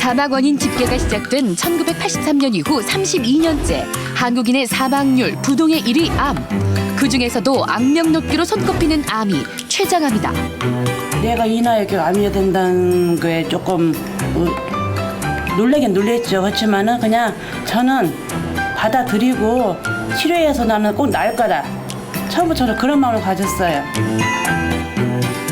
사망 원인 집계가 시작된 1983년 이후 32년째 한국인의 사망률 부동의 1위 암. 그 중에서도 악명 높기로 손꼽히는 암이 췌장암이다. 내가 이 나이에 이렇게 암이 된다는 거에 조금 어, 놀라긴 놀랬죠. 그렇지만은 그냥 저는 받아들이고 치료해서 나는 꼭 나을 거다. 처음부터 그런 마음을 가졌어요.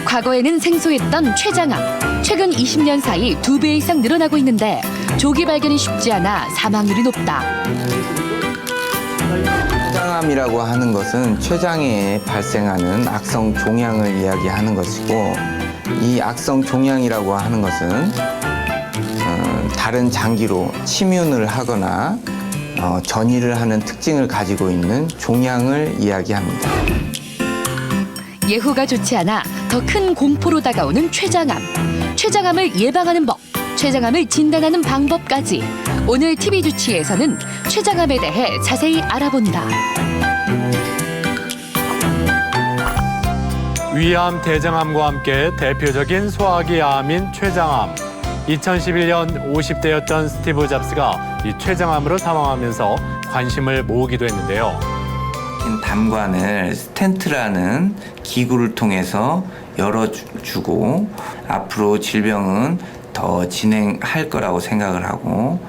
과거에는 생소했던 췌장암. 최근 20년 사이 두 배 이상 늘어나고 있는데 조기 발견이 쉽지 않아 사망률이 높다. 췌장암이라고 하는 것은 췌장에 발생하는 악성 종양을 이야기하는 것이고 이 악성 종양이라고 하는 것은 어, 다른 장기로 침윤을 하거나 어, 전이를 하는 특징을 가지고 있는 종양을 이야기합니다. 예후가 좋지 않아 더 큰 공포로 다가오는 췌장암. 췌장암을 예방하는 법, 췌장암을 진단하는 방법까지 오늘 TV 주치에서는 췌장암에 대해 자세히 알아본다. 위암, 대장암과 함께 대표적인 소화기 암인 췌장암. 2011년 50대였던 스티브 잡스가 이 췌장암으로 사망하면서 관심을 모으기도 했는데요. 담관을 스텐트라는 기구를 통해서 열어주고 앞으로 질병은 더 진행할 거라고 생각을 하고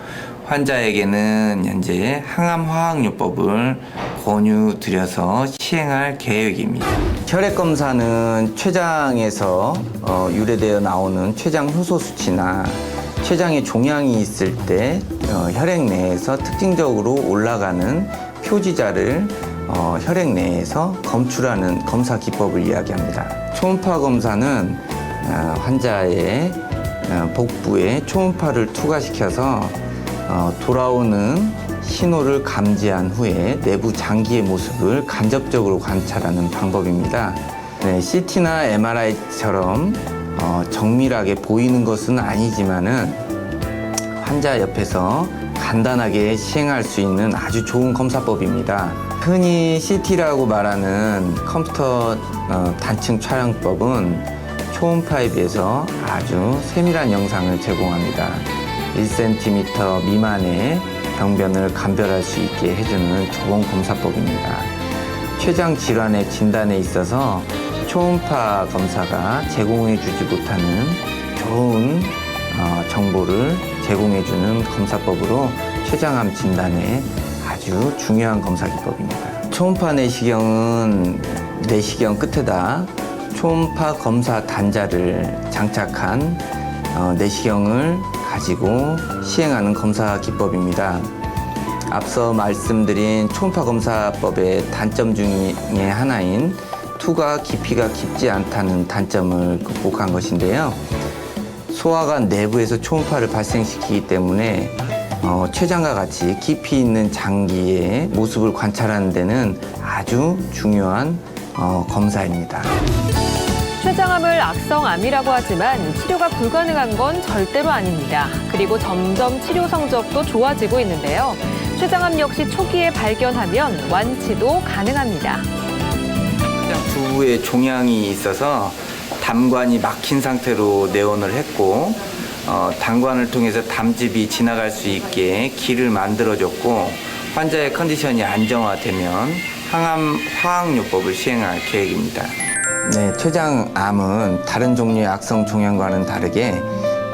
환자에게는 현재 항암 화학요법을 권유드려서 시행할 계획입니다. 혈액 검사는 췌장에서 어, 유래되어 나오는 췌장 효소 수치나 췌장에 종양이 있을 때 어, 혈액 내에서 특징적으로 올라가는 표지자를 어, 혈액 내에서 검출하는 검사 기법을 이야기합니다. 초음파 검사는 어, 환자의 어, 복부에 초음파를 투과시켜서 어, 돌아오는 신호를 감지한 후에 내부 장기의 모습을 간접적으로 관찰하는 방법입니다. 네, CT나 MRI처럼 어, 정밀하게 보이는 것은 아니지만은 환자 옆에서 간단하게 시행할 수 있는 아주 좋은 검사법입니다. 흔히 CT라고 말하는 컴퓨터 어, 단층 촬영법은 초음파에 비해서 아주 세밀한 영상을 제공합니다. 1cm 미만의 병변을 감별할 수 있게 해주는 좋은 검사법입니다. 췌장 질환의 진단에 있어서 초음파 검사가 제공해주지 못하는 좋은 어, 정보를 제공해주는 검사법으로 췌장암 진단에 아주 중요한 검사 기법입니다. 초음파 내시경은 내시경 끝에다 초음파 검사 단자를 장착한 어, 내시경을 가지고 시행하는 검사 기법입니다. 앞서 말씀드린 초음파 검사법의 단점 중에 하나인 투가 깊이가 깊지 않다는 단점을 극복한 것인데요. 소화관 내부에서 초음파를 발생시키기 때문에 어, 췌장과 같이 깊이 있는 장기의 모습을 관찰하는 데는 아주 중요한 어, 검사입니다. 췌장암을 악성암이라고 하지만 치료가 불가능한 건 절대로 아닙니다. 그리고 점점 치료 성적도 좋아지고 있는데요. 췌장암 역시 초기에 발견하면 완치도 가능합니다. 두부에 종양이 있어서 담관이 막힌 상태로 내원을 했고 어, 담관을 통해서 담즙이 지나갈 수 있게 길을 만들어줬고 환자의 컨디션이 안정화되면 항암 화학요법을 시행할 계획입니다. 네, 췌장암은 다른 종류의 악성 종양과는 다르게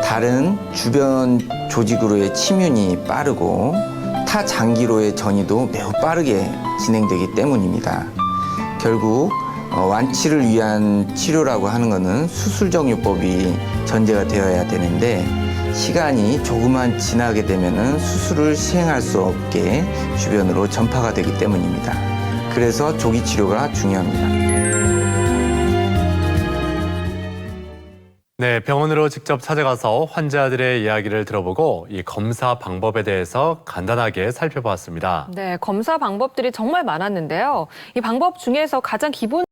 다른 주변 조직으로의 침윤이 빠르고 타 장기로의 전이도 매우 빠르게 진행되기 때문입니다. 결국 어, 완치를 위한 치료라고 하는 것은 수술적 요법이 전제가 되어야 되는데 시간이 조금만 지나게 되면 수술을 시행할 수 없게 주변으로 전파가 되기 때문입니다. 그래서 조기 치료가 중요합니다. 네, 병원으로 직접 찾아가서 환자들의 이야기를 들어보고 이 검사 방법에 대해서 간단하게 살펴보았습니다. 네, 검사 방법들이 정말 많았는데요. 이 방법 중에서 가장 기본